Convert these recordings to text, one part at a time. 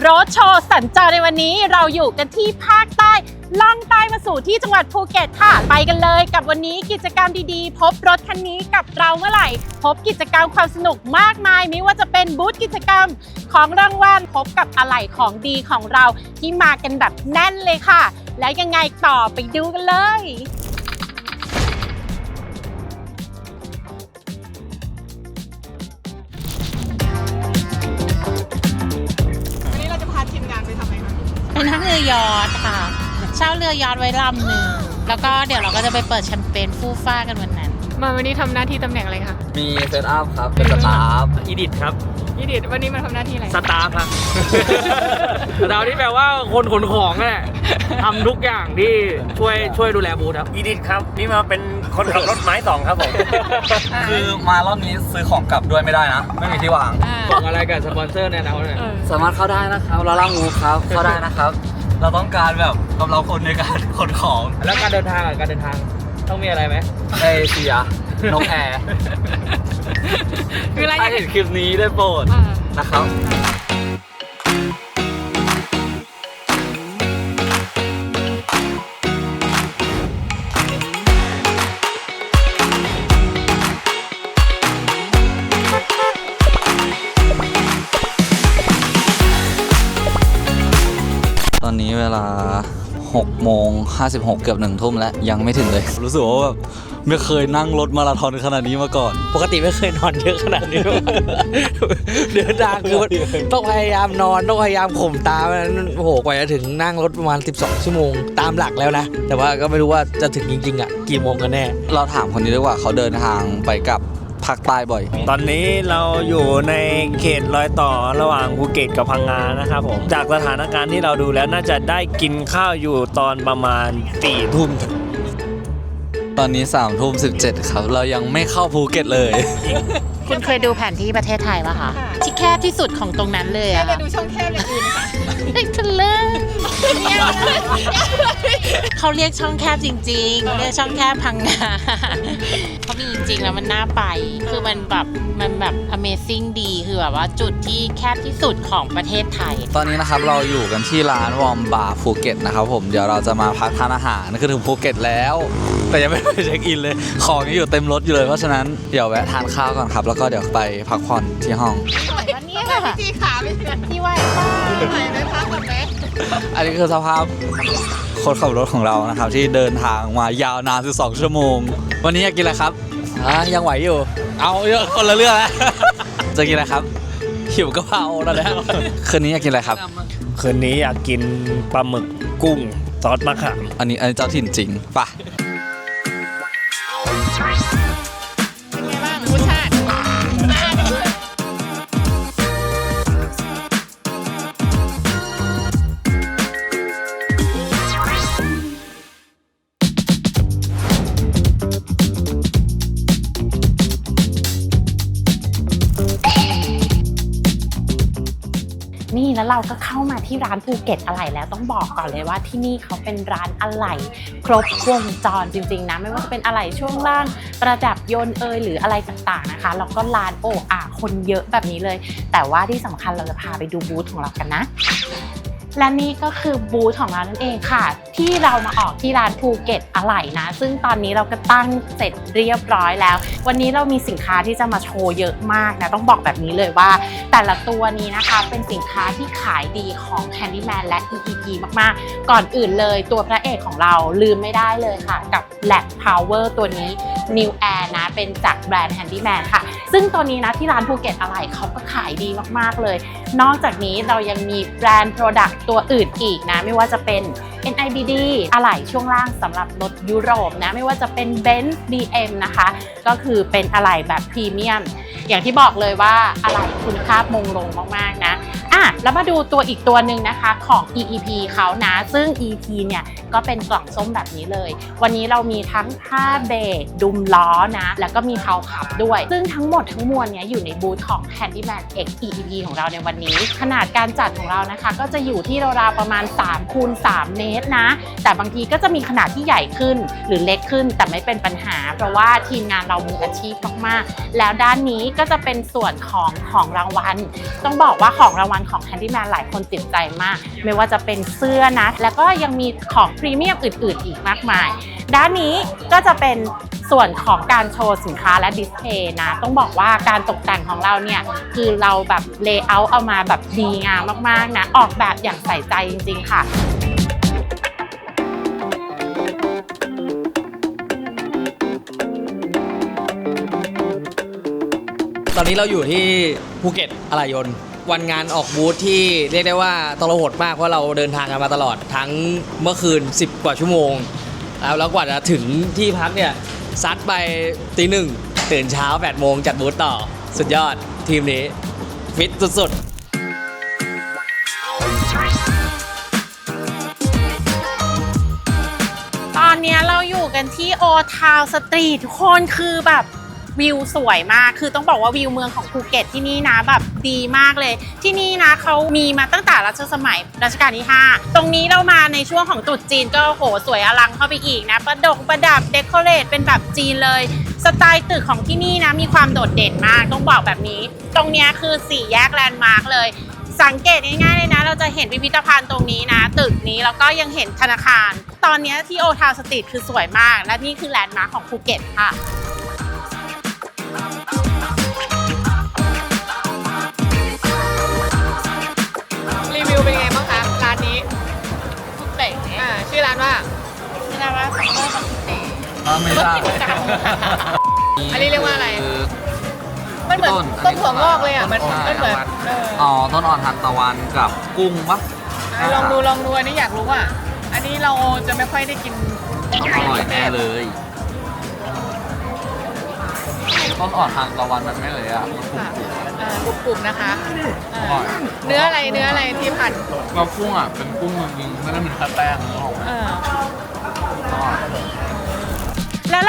โรดโชว์สัญจรในวันนี้เราอยู่กันที่ภาคใต้ล่องใต้มาสู่ที่จังหวัดภูเก็ตค่ะ ไปกันเลยกับวันนี้กิจกรรมดีๆ พบรถคันนี้กับเราเมื่อไหร่ พบกิจกรรมความสนุกมากมาย ไม่ว่าจะเป็นบูธกิจกรรมของรางวัลพบกับอะไหล่ของดีของเราที่มากันแบบแน่นเลยค่ะ แล้วยังไงต่อไปดูกันเลย ยอทค่ะ เช่าเรือยอทไว้ลำหนึ่งแล้วก็เดี๋ยวเราก็จะไปเปิดแชมเปญฟู่ฟ้ากันวันนั้น มาวันนี้ทำหน้าที่ตำแหน่งอะไรคะมีเซตอัพครับ เป็นสตาฟอีดิทครับยี่ดิดวันนี้มาทำหน้าที่อะไรสตาฟครับดาวที่แปลว่าคนขนของนั่นแหละทำทุกอย่างที่ช่วยช่วยดูแลบูธครับ อีดิทครับ นี่มาเป็นคนขับรถไม้สองครับผม คือมารอบนี้ซื้อของกลับด้วยไม่ได้นะ ไม่มีที่วางบอกอะไรกับสปอนเซอร์แนะนำหน่อยเออสามารถเข้าได้นะครับเราล่างูครับ เข้าได้นะครับ เราต้องการแบบกำลังคนในการขนของแล้วการเดินทางอะการเดินทางต้องมีอะไรไหมเอเชียนกแอร์คืออะไร ถ้าเห็นคลิปนี้ได้โปรดอ่านะครับ เวลา6โมง56 เกือบ1ทุ่มแล้ว ยังไม่ถึงเลย รู้สึกว่าแบบไม่เคยนั่งรถมาราธอนขนาดนี้มาก่อน ปกติไม่เคยนอนเยอะขนาดนี้ เดินทางคือต้องพยายามนอนต้องพยายามข่มตาเพราะฉะนั้นโอ้โหกว่าจะถึงนั่งรถประมาณ 12 ชั่วโมงตามหลักแล้วนะ แต่ว่าก็ไม่รู้ว่าจะถึงจริงๆอะกี่โมงกันแน่ เราถามคนนี้ดีกว่าเขาเดินทางไปกับ ภาคใต้บ่อย ตอนนี้เราอยู่ในเขตรอยต่อระหว่างภูเก็ตกับพังงานะครับผมจากสถานการณ์ที่เราดูแล้วน่าจะได้กินข้าวอยู่ตอนประมาณสี่ทุ่มตอนนี้3ามทุ่มสิครับ เรายังไม่เข้าภูเก็ตเลย คุณเคยดูแผนที่ประเทศไทยป่ะคะที่แคบที่สุดของตรงนั้นเลยแค่อะจะดูช่องแคบอย่างอื่นค่ะเด็กทะเลเขาเรียกช่องแคบจริงๆเขาเรียกช่องแคบพังงาเขามีจ ริง ๆ แล้วมันน่าไป คือมันแบบมันแบบ Amazing ดี คือแบบว่าจุดที่แคบที่สุดของประเทศไทย ตอนนี้นะครับเราอยู่กันที่ร้านวอมบาร์ภูเก็ตนะครับผมเดี๋ยวเราจะมาพักทานอาหารคือถึงภูเก็ตแล้ว แต่ยังไม่ได้ไปเช็คอินเลย ของยังอยู่เต็มรถอยู่เลยเพราะฉะนั้นเดี๋ยวแวะทานข้าวก่อนครับ แล้วก็เดี๋ยวไปพักผ่อนที่ห้อง วันนี้จีขาไปไหนที่ไหวค่ะไหนพักก่อนไหมอันนี้คือสภาพคนขับรถของเรานะครับ ที่เดินทางมายาวนาน12ชั่วโมง วันนี้อยากกินอะไรครับ อะยังไหวอยู่ เอาเยอะคนละเรื่องแล้วจะกินอะไรครับ หิวกะเพราแล้วนะคืนนี้อยากกินอะไรครับ คืนนี้อยากกินปลาหมึกกุ้งซอสมะขาม อันนี้อันนี้เจ้าถิ่นจริงไป่ะ เราก็เข้ามาที่ร้านภูเก็ตอะไหล่แล้วต้องบอกก่อนเลยว่าที่นี่เขาเป็นร้านอะไหล่ครบวงจรจริงๆนะไม่ว่าจะเป็นอะไหล่ช่วงล่างประดับยนต์เอยหรืออะไรต่างๆนะคะแล้วก็ร้านโอ้อะคนเยอะแบบนี้เลย แต่ว่าที่สำคัญเราจะพาไปดูบูธของเรากันนะและนี่ก็คือบูธของเรานั่นเองค่ะ ที่เรามาออกที่ร้านภูเก็ตอะไหล่นะ ซึ่งตอนนี้เราก็ตั้งเสร็จเรียบร้อยแล้ว วันนี้เรามีสินค้าที่จะมาโชว์เยอะมากนะ ต้องบอกแบบนี้เลยว่า แต่ละตัวนี้นะคะเป็นสินค้าที่ขายดีของ Handyman และ EEP มากๆ ก่อนอื่นเลยตัวพระเอกของเราลืมไม่ได้เลยค่ะ กับ Lab Power ตัวนี้ New Air นะ เป็นจากแบรนด์ Handyman ค่ะ ซึ่งตัวนี้นะที่ร้านภูเก็ตอะไรเขาก็ขายดีมากๆเลย นอกจากนี้เรายังมีแบรนด์ Product ตัวอื่นอีกนะ ไม่ว่าจะเป็น NIBD อะไหล่ช่วงล่างสำหรับรถยุโรปนะ ไม่ว่าจะเป็น Benz BM นะคะ ก็คือเป็นอะไหล่แบบพรีเมียม อย่างที่บอกเลยว่าอะไหล่คุณภาพมงลงมากๆนะอะแล้วมาดูตัวอีกตัวหนึ่งนะคะของ EEP เขานะ ซึ่ง EP เนี่ยก็เป็นกล่องส้มแบบนี้เลย วันนี้เรามีทั้งผ้าเบรกดุมล้อนะ แล้วก็มีเพาขับด้วย ซึ่งทั้งหมดทั้งมวลเนี่ยอยู่ในบูธของ Handyman X EEP ของเราในวันนี้ ขนาดการจัดของเรานะคะ ก็จะอยู่ที่ราวๆประมาณ3คูณ3เมตรนะ แต่บางทีก็จะมีขนาดที่ใหญ่ขึ้นหรือเล็กขึ้นแต่ไม่เป็นปัญหา เพราะว่าทีมงานเรามืออาชีพมากๆ แล้วด้านนี้ก็จะเป็นส่วนของของรางวัล ต้องบอกว่าของรางวัลของ Handyman หลายคนติดใจมาก ไม่ว่าจะเป็นเสื้อนะ แล้วก็ยังมีของพรีเมียมอื่น ๆ อีกมากมาย ด้านนี้ก็จะเป็นส่วนของการโชว์สินค้าและดิสเพย์นะ ต้องบอกว่าการตกแต่งของเราเนี่ย คือเราแบบเลเยอร์เอามาแบบดีงามมาก ๆ นะ ออกแบบอย่างใส่ใจจริง ๆ ค่ะ ตอนนี้เราอยู่ที่ภูเก็ตอะไรยนต์วันงานออกบูธที่เรียกได้ว่าตลหดมากเพราะเราเดินทางกันมาตลอดทั้งเมื่อคืน 10 กว่าชั่วโมง แล้วแล้วกว่าจะถึงที่พักเนี่ยซัดไปตีหนึ่งตื่นเช้า8โมงจัดบูธต่อ สุดยอดทีมนี้ฟิตสุดๆ ตอนเนี้ยเราอยู่กันที่โอทาวสตรีททุกคนคือแบบ วิวสวยมาก คือต้องบอกว่าวิวเมืองของภูเก็ตที่นี่นะแบบดีมากเลย ที่นี่นะเขามีมาตั้งแต่รัชสมัยรัชกาลที่ 5 ตรงนี้เรามาในช่วงของตรุษจีนก็โหสวยอลังเข้าไปอีกนะ ประดกประดับเดคอเรทเป็นแบบจีนเลย สไตล์ตึกของที่นี่นะมีความโดดเด่นมากต้องบอกแบบนี้ ตรงนี้คือสี่แยกแลนด์มาร์กเลยสังเกตง่ายๆเลยนะ เราจะเห็นพิพิธภัณฑ์ตรงนี้นะ ตึกนี้แล้วก็ยังเห็นธนาคาร ตอนนี้ที่โอทาวสตรีทคือสวยมาก และนี่คือแลนด์มาร์คของภูเก็ตค่ะ รีวิวเป็นไงบ้างคะร้านนี้ภูเก็ตอ่าชื่อร้านว่านี่นะว่าซัมเมอร์ของภูเก็ตไม่ได้อันนี้เรียกว่าอะไรมันเหมือนต้นต้นถั่วงอกเลยอะ มันใช่มันเหมือนเอออ๋อต้นอ่อนทานตะวันกับกุ้งปะอะลองดูลองดูอันนี้อยากรู้อะ อันนี้เราจะไม่ค่อยได้กินอร่อยแน่เลย ต้นอ่อนทานตะวันมันไม่เลยอะมันกรุบค่ะเออกรุบๆนะคะเอออร่อยเนื้ออะไรเนื้ออะไรที่ผัดแล้วกุ้งอะเป็นกุ้งจริงๆไม่ได้เป็นแค่แป้งนะหรอกเอออร่อยแ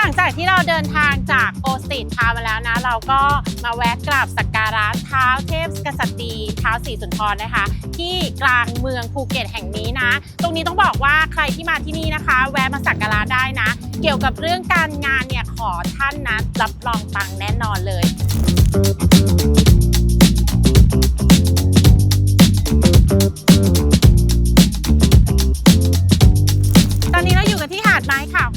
หลังจากที่เราเดินทางจากโอสติทาวมาแล้วนะ เราก็มาแวะกราบสักการะเท้าเทพกษัตริย์เท้าสีสุนทรนะคะ ที่กลางเมืองภูเก็ตแห่งนี้นะ ตรงนี้ต้องบอกว่าใครที่มาที่นี่นะคะ แวะมาสักการะได้นะ เกี่ยวกับเรื่องการงานเนี่ยขอท่านนะรับรองปังแน่นอนเลย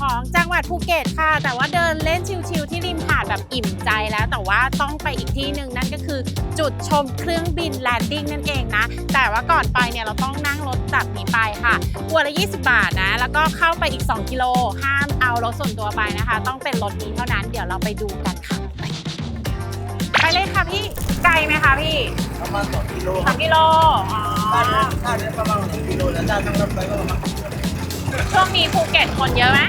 ขาวของจังหวัดภูเก็ตค่ะ แต่ว่าเดินเล่นชิลๆที่ริมหาดแบบอิ่มใจแล้ว แต่ว่าต้องไปอีกที่หนึ่งนั่นก็คือจุดชมเครื่องบินแลนดิ้งนั่นเองนะ แต่ว่าก่อนไปเนี่ยเราต้องนั่งรถจากนี้ไปค่ะหัวละ 20 บาทนะ แล้วก็เข้าไปอีก 2 กิโลห้ามเอารถส่วนตัวไปนะคะ ต้องเป็นรถนี้เท่านั้นเดี๋ยวเราไปดูกันค่ะ ไปเลยค่ะพี่ไกลไหมคะพี่ประมาณ2กิโลสองกิโลอ๋อ ถ้าเดินถ้าเดินประมาณ2กิโลแล้วถ้านั่งรถไปก็ประมาณ ช่วงนี้ภูเก็ตคนเยอะไหม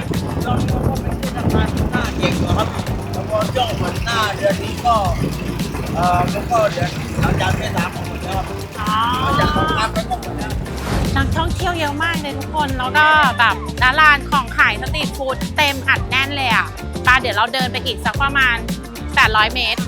ตอนนี้ก็เป็นที่ทำงานหน้าเก่งนะครับแล้วก็ย่องเหมือนหน้าเดือนนี้ก็เอ่อแล้วก็เดือนหลังจากเมษาคมหมดแล้วครับอ๋อหลังจากของงานไปก็หมดแล้วนักท่องเที่ยวเยอะมากเลยทุกคนแล้วก็แบบร้านลานของขายสตรีทฟู้ดเต็มอัดแน่นเลยอะปาเดี๋ยวเราเดินไปอีกสักประมาณ800 เมตร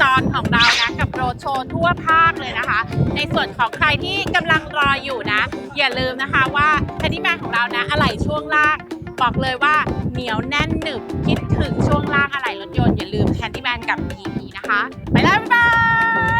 จรของเรานะ กับโรดโชว์ทั่วภาคเลยนะคะ ในส่วนของใครที่กำลังรออยู่นะ อย่าลืมนะคะว่า h a n d y m a n ของเรานะอะไหล่ช่วงล่างบอกเลยว่าเหนียวแน่นหนึบคิดถึงช่วงล่างอะไหล่รถยนต์อย่าลืมแคนดี้แมนกับ PP นะคะ ไปแล้ว บ๊ายบาย